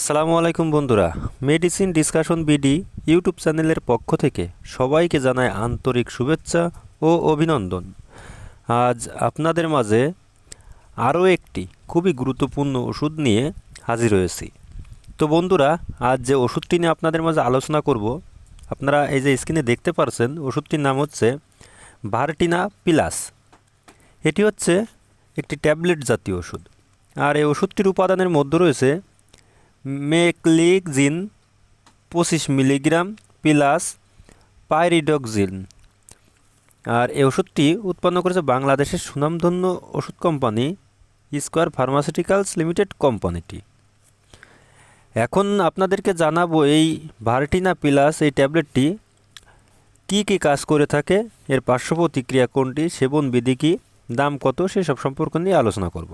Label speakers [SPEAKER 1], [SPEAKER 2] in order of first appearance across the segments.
[SPEAKER 1] আসসালামু আলাইকুম বন্ধুরা। মেডিসিন ডিসকাশন বিডি ইউটিউব চ্যানেলের পক্ষ থেকে সবাইকে জানায় আন্তরিক শুভেচ্ছা ও অভিনন্দন। আজ আপনাদের মাঝে আরও একটি খুবই গুরুত্বপূর্ণ ওষুধ নিয়ে হাজির হয়েছি। তো বন্ধুরা, আজ যে ওষুধটি নিয়ে আপনাদের মাঝে আলোচনা করব, আপনারা এই যে স্ক্রিনে দেখতে পারছেন, ওষুধটির নাম হচ্ছে ভার্টিনা প্লাস এটি হচ্ছে একটি ট্যাবলেট জাতীয় ওষুধ। আর এই ওষুধটির উপাদানের মধ্যে রয়েছে মেকলিকজিন, পঁচিশ মিলিগ্রাম প্লাস, পাইরিডক্সিন। আর এই ওষুধটি উৎপন্ন করেছে বাংলাদেশের সুনামধন্য ওষুধ কোম্পানি স্কোয়ার ফার্মাসিউটিক্যালস লিমিটেড কোম্পানিটি। এখন আপনাদেরকে জানাব এই ভার্টিনা প্লাস, এই ট্যাবলেটটি কি কি কাজ করে থাকে, এর পার্শ্ব প্রতিক্রিয়া কোনটি, সেবন বিধি কী, দাম কত, সেসব সম্পর্ক নিয়ে আলোচনা করব।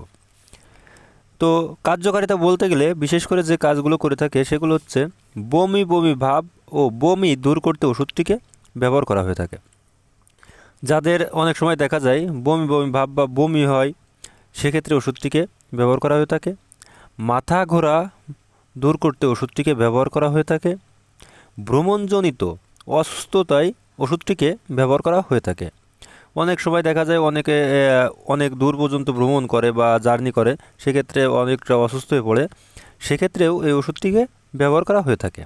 [SPEAKER 1] তো কার্যকারিতা বলতে গেলে, বিশেষ করে যে কাজগুলো করে থাকে, সেগুলো হচ্ছে বমি বমি ভাব ও বমি দূর করতে ওষুধটিকে ব্যবহার করা হয়ে থাকে। যাদের অনেক সময় দেখা যায় বমি বমি ভাব বা বমি হয়, সেক্ষেত্রে ওষুধটিকে ব্যবহার করা হয়ে থাকে। মাথা ঘোরা দূর করতে ওষুধটিকে ব্যবহার করা হয়ে থাকে। ভ্রমণজনিত অসুস্থতায় ওষুধটিকে ব্যবহার করা হয়ে থাকে। অনেক সময় দেখা যায় অনেকে অনেক দূর পর্যন্ত ভ্রমণ করে বা জার্নি করে, সেক্ষেত্রে অনেকটা অসুস্থ হয়ে পড়ে। সেক্ষেত্রেও এই ওষুধটিকে ব্যবহার করা হয়ে থাকে।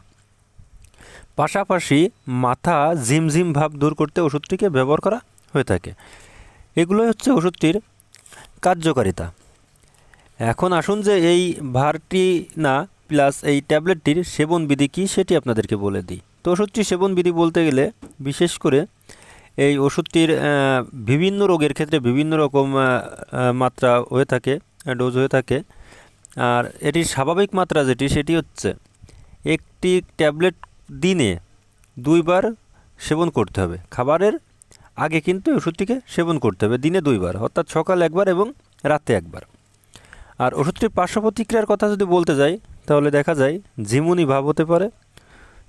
[SPEAKER 1] পাশাপাশি মাথা ঝিমঝিম ভাব দূর করতে ওষুধটিকে ব্যবহার করা হয়ে থাকে। এগুলোই হচ্ছে ওষুধটির কার্যকারিতা। এখন আসুন যে এই ভারটি না প্লাস এই ট্যাবলেটটির সেবন বিধি কী সেটি আপনাদেরকে বলে দিই। তো ওষুধটির সেবন বিধি বলতে গেলে, বিশেষ করে এই ওষুধটির বিভিন্ন রোগের ক্ষেত্রে বিভিন্ন রকম মাত্রা হয়ে থাকে ডোজ হয়ে থাকে। আর এটির স্বাভাবিক মাত্রা যেটি, সেটি হচ্ছে একটি ট্যাবলেট দিনে দুইবার সেবন করতে হবে। খাবারের আগে কিন্তু ওষুধটিকে সেবন করতে হবে, দিনে দুইবার, অর্থাৎ সকাল একবার এবং রাতে একবার। আর ওষুধটির পার্শ্ব প্রতিক্রিয়ার কথা যদি বলতে যাই, তাহলে দেখা যায়, ঝিমুনি ভাব হতে পারে,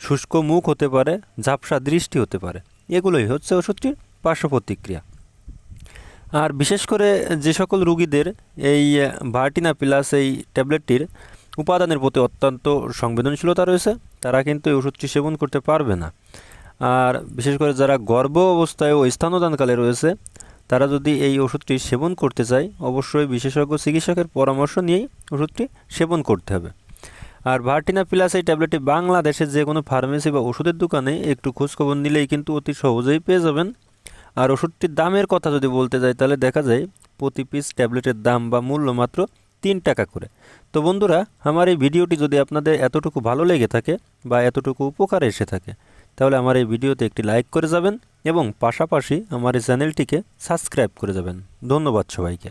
[SPEAKER 1] শুষ্ক মুখ হতে পারে, ঝাপসা দৃষ্টি হতে পারে। এগুলোই হচ্ছে ওষুধটির পার্শ্ব প্রতিক্রিয়া। আর বিশেষ করে যে সকল রুগীদের এই ভার্টিনা প্লাস এই ট্যাবলেটটির উপাদানের প্রতি অত্যন্ত সংবেদনশীলতা রয়েছে, তারা কিন্তু এই ওষুধটি সেবন করতে পারবে না। আর বিশেষ করে যারা গর্ভ অবস্থায় ও স্থানদানকালে রয়েছে, তারা যদি এই ওষুধটি সেবন করতে চায়, অবশ্যই বিশেষজ্ঞ চিকিৎসকের পরামর্শ নিয়েই ওষুধটি সেবন করতে হবে। আর ভার্টিনা প্লাস এই ট্যাবলেটটি বাংলাদেশের যে কোনো ফার্মেসি বা ওষুধের দোকানে একটু খোঁজখবর নিলেই কিন্তু অতি সহজেই পেয়ে যাবেন। আর ওষুধটির দামের কথা যদি বলতে যাই, তাহলে দেখা যায় প্রতি পিস ট্যাবলেটের দাম বা মূল্য মাত্র তিন টাকা করে। তো বন্ধুরা, আমার এই ভিডিওটি যদি আপনাদের এতটুকু ভালো লেগে থাকে বা এতটুকু উপকারে এসে থাকে, তাহলে আমার এই ভিডিওতে একটি লাইক করে যাবেন এবং পাশাপাশি আমার এই চ্যানেলটিকে সাবস্ক্রাইব করে যাবেন। ধন্যবাদ সবাইকে।